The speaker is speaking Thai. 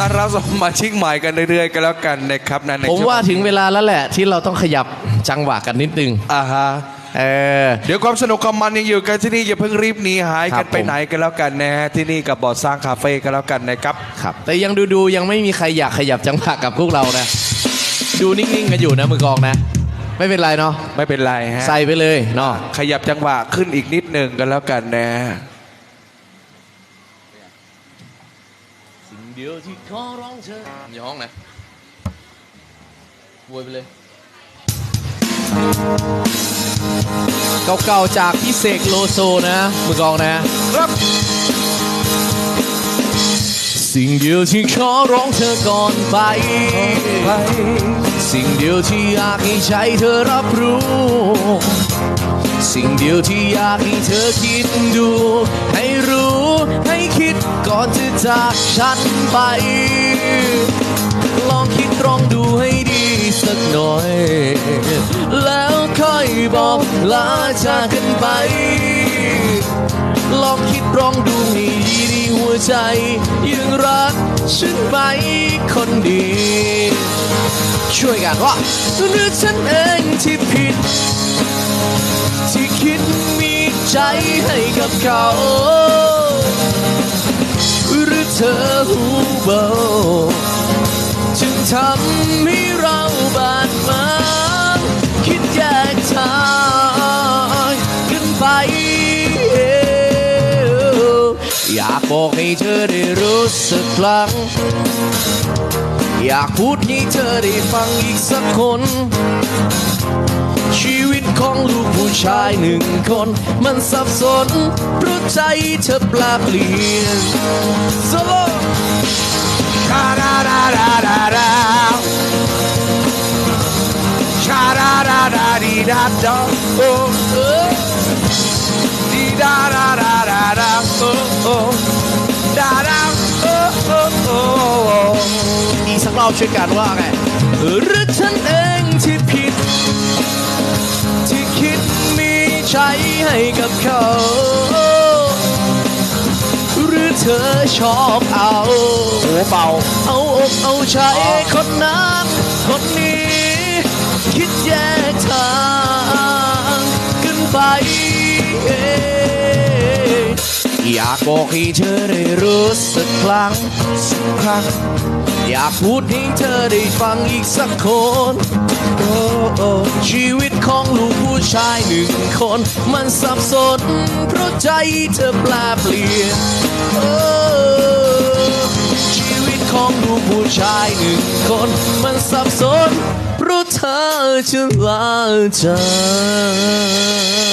ต้อนรับสมาชิกใหม่กันเรื่อยๆกันแล้วกันนะครับนะในผมว่าถึงเวลาแล้วแหละ ที่เราต้องขยับจังหวะกันนิดนึงอ่าฮะเออเดี๋ยวความสนุกความมันยังอยู่กันที่นี่อย่าเพิ่งรีบหนีหายครักันบไปไหนกันแล้วกันนะฮะที่นี่กับบอร์ดสร้างคาเฟ่กันแล้วกันนะครับครับ แต่ยังดูดูๆยังไม่มีใครอยากขยับจังหวะกับพวกเรานะ ดูนิ่งๆกันอยู่นะมือกลองนะ ไม่เป็นไรเนาะไม่เป็นไรฮะใส่ไปเลยเนาะขยับจังหวะขึ้นอีกนิดหนึ่งกันแล้วกันนะ สิ่ง เดียวที่ขอร้องเธออย่าห้องนะบวยไปเลย เก่าๆจากพี่เสกโลโซนะมือกลองนะครับ สิ่งเดียวที่ขอร้องเธอก่อนไปไปสิ่งเดียวที่อยากให้ใจเธอรับรู้ สิ่งเดียวที่อยากให้เธอคิดดู ให้รู้ให้คิดก่อนจะจากฉันไป ลองคิดตรองดูให้ดีสักหน่อย แล้วค่อยบอกลาจากกันไป ลองคิดลองดูให้ดีในหัวใจ ยังรักฉันไหมคนดีช่วยกันว่าหรือฉันเองที่ผิด คิดมีใจให้กับเขา หรือเธอหูเบาจึงทำให้เราบาดหมางคิดแยกทางกันไป อยากบอกให้เธอได้รู้สักครั้งอยากพูดให้เธอได้ฟังอีกสักคน ชีวิต ของลูกผู้ชายหนึ่งคน มันสับสนเพราะใจเธอแปลเปลี่ยนโซโลชาดาดาดาดาดาชาดาดาดาดีดาดาโอ้เออดีดาดาดาดาดาโอ้โอ้ดาดาโอ้โอ้โอ้อีกสักรอบช่วยกันว่าไงหรือฉันเองที่ผิดที่ ใจให้กับเขา หรือเธอชอบเอาโอ้เบาเอาอกเอาใจคนนั้นคนนี้ คิดแยกทาง อยากบอกให้เธอได้รู้สักครั้งสักครั้ง อยากพูดให้เธอได้ฟังอีกสักคนโอ้โอ้ชีวิตของลูกผู้ชายหนึ่งคน มันสับสน เพราะใจเธอแปลเปลี่ยนโอ้ชีวิตของลูกผู้ชายหนึ่งคน มันสับสน เพราะเธอจะลาจาก